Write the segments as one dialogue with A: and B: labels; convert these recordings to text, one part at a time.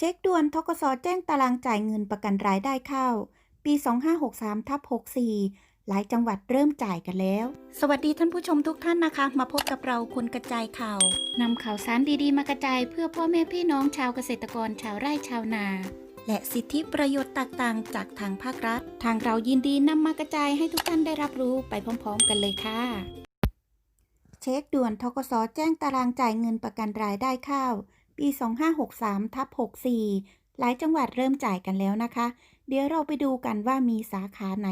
A: เช็คด่วนทกสแจ้งตารางจ่ายเงินประกันรายได้ข้าวปี 2563ทับ64 หลายจังหวัดเริ่มจ่ายกันแล้ว สวัสดีท่านผู้ชมทุกท่านนะคะ มาพบกับเราคุณกระจายข่าวนำข่าวสารดีๆ มากระจายเพื่อพ่อแม่พี่น้องชาวเกษตรกรชาวไร่ชาวนา และสิทธิประโยชน์ต่างๆ จากทางภาครัฐ ทางเรายินดีนำมากระจายให้ทุกท่านได้รับรู้ไปพร้อม ๆ กันเลยค่ะ เช็คด่วนทกสแจ้งตารางจ่ายเงินประกันรายได้ข้าว ปี 2563ทับ64 หลายจังหวัดเริ่มจ่ายกันแล้วนะคะ เดี๋ยวเราไปดูกันว่ามีสาขาไหน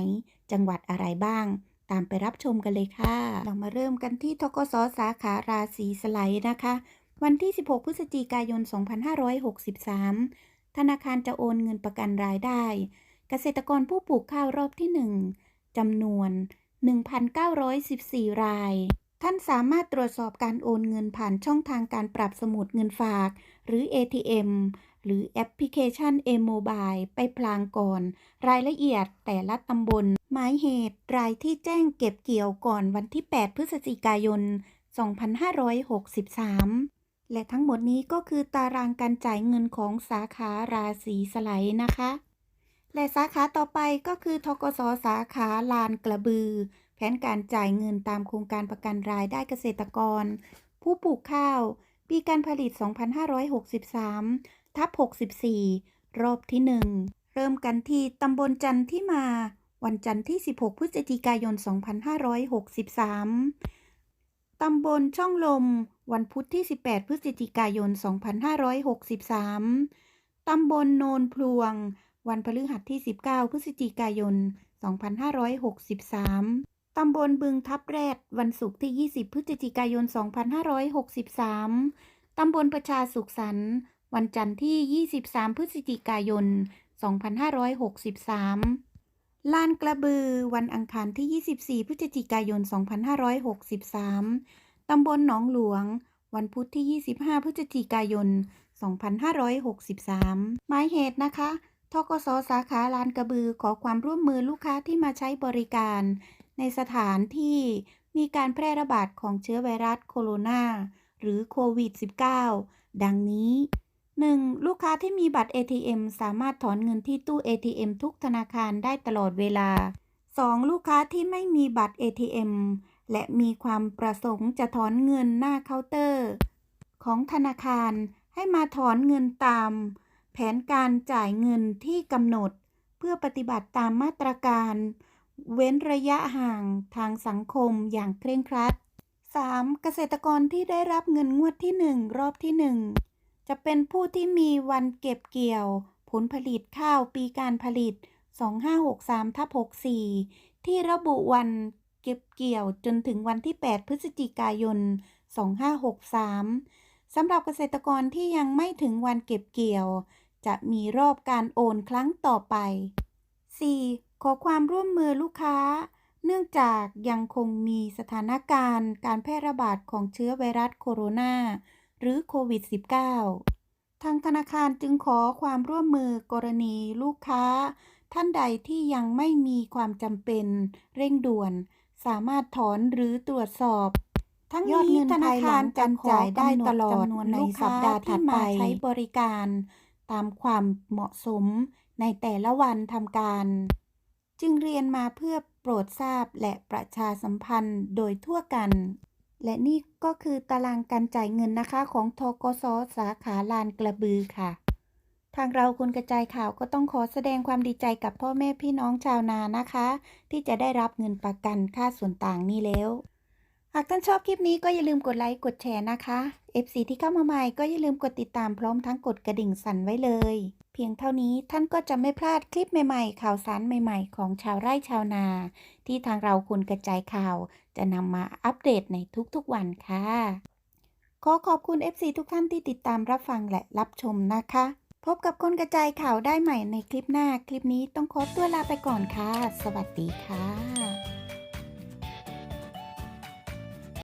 A: จังหวัดอะไรบ้าง ตามไปรับชมกันเลยค่ะ เรามาเริ่มกันที่ทกสสาขาราศีสไลด์นะคะ วันที่ 16 พฤศจิกายน 2563 ธนาคารจะโอนเงินประกันรายได้ เกษตรกรผู้ปลูกข้าวรอบที่ 1จำนวน 1,914 ราย ท่านสามารถตรวจสอบการโอนเงินผ่านช่องทางการปรับสมุดเงินฝาก หรือ ATM หรือแอปพลิเคชัน M-Mobile ไปพลางก่อน รายละเอียดแต่ละตำบล หมายเหตุ รายที่แจ้งเก็บเกี่ยวก่อนวันที่ 8 พฤศจิกายน 2563 และทั้งหมดนี้ก็คือตารางการจ่ายเงินของสาขาราศีสไลด์นะคะ และสาขาต่อไปก็คือทกสสาขาลานกระบือ แผนการจ่ายเงินตามโครงการประกันรายได้เกษตรกร ผู้ปลูกข้าว ปีการผลิต 2563 ทับ 64 รอบที่ 1 เริ่มกันที่ตำบลจันที่มา วันจันทร์ที่ 16 พฤศจิกายน 2563 ตำบลช่องลม วันพุธที่ 18 พฤศจิกายน 2563 ตำบลโนนพลวง วันพฤหัสที่ 19 พฤศจิกายน2563 ตำบลบึงทับแรด วันศุกร์ที่ 20 พฤศจิกายน 2563 ตำบลประชาสุขสันต์วันจันทร์ที่ 23 พฤศจิกายน 2563 ลานกระบือ วันอังคารที่ 24 พฤศจิกายน 2563 ตำบลหนองหลวง วันพุธที่ 25 พฤศจิกายน 2563 หมายเหตุนะคะทกสสาขาลานกระบือขอความร่วมมือลูกค้าที่มาใช้บริการ ในสถานที่มีการแพร่ระบาดของเชื้อไวรัสโคโรนาหรือโควิด -19 ดังนี้ 1. ลูกค้าที่มีบัตร ATM สามารถถอนเงินที่ตู้ ATM ทุกธนาคารได้ตลอดเวลา 2. ลูกค้าที่ไม่มีบัตร ATM และมีความประสงค์จะถอนเงินหน้าเคาน์เตอร์ ของธนาคารให้มาถอนเงินตาม แผนการจ่ายเงินที่กำหนด เพื่อปฏิบัติตามมาตรการ เว้นระยะห่างทางสังคมอย่างเคร่งครัด 3. เกษตรกรที่ได้รับเงินงวดที่ 1 รอบที่ 1 จะเป็นผู้ที่มีวันเก็บเกี่ยว ผลผลิตข้าวปีการผลิต 2563ทับ64 ที่ระบุวันเก็บเกี่ยวจนถึงวันที่ 8 พฤศจิกายน 2563 สำหรับเกษตรกรที่ยังไม่ถึงวันเก็บเกี่ยว จะมีรอบการโอนครั้งต่อไป 4. ขอความร่วมมือลูกค้า เนื่องจากยังคงมีสถานการณ์การแพร่ระบาดของเชื้อไวรัสโคโรนาหรือโควิด -19 ทางธนาคารจึงขอความร่วมมือกรณีลูกค้า ท่านใดที่ยังไม่มีความจำเป็น เร่งด่วน สามารถถอนหรือตรวจสอบ ทั้ง
B: ยอด
A: นี้
B: เงิน
A: ธนาคารจะ
B: ภายหลังการ
A: จ่ายได้
B: ขอกำหนด
A: ตลอด
B: จำนวน
A: ใน
B: ลูก
A: สั
B: ค้า
A: ปดาห์ถัด
B: ที่
A: ไป
B: มา
A: ใช้บริการ ตามความเหมาะสมในแต่ละวันทำการ จึงเรียนมาเพื่อโปรดทราบและประชาสัมพันธ์โดยทั่วกัน และนี่ก็คือตารางการจ่ายเงินนะคะของทกสสาขาลานกระบือค่ะ ทางเราคนกระจายข่าวก็ต้องขอแสดงความดีใจกับพ่อแม่พี่น้องชาวนานะคะ ที่จะได้รับเงินประกันค่าส่วนต่างนี้แล้วหากท่านชอบคลิปนี้ก็อย่าลืมกดไลค์ กดแชร์นะคะ FC ที่เข้ามาใหม่ก็อย่าลืมกดติดตามพร้อมทั้งกดกระดิ่งสั่นไว้เลย เพียงเท่านี้ท่านก็จะไม่พลาดคลิปใหม่ๆ ข่าวสารใหม่ๆ ของชาวไร่ชาวนา ที่ทางเราคนกระจายข่าว จะนำมาอัปเดตในทุกๆวันค่ะ ขอขอบคุณ FC ทุกท่านที่ติดตามรับฟังและรับชมนะคะ พบกับคนกระจายข่าวได้ใหม่ในคลิปหน้า คลิปนี้ต้องขอตัวลาไปก่อนค่ะ สวัสดีค่ะ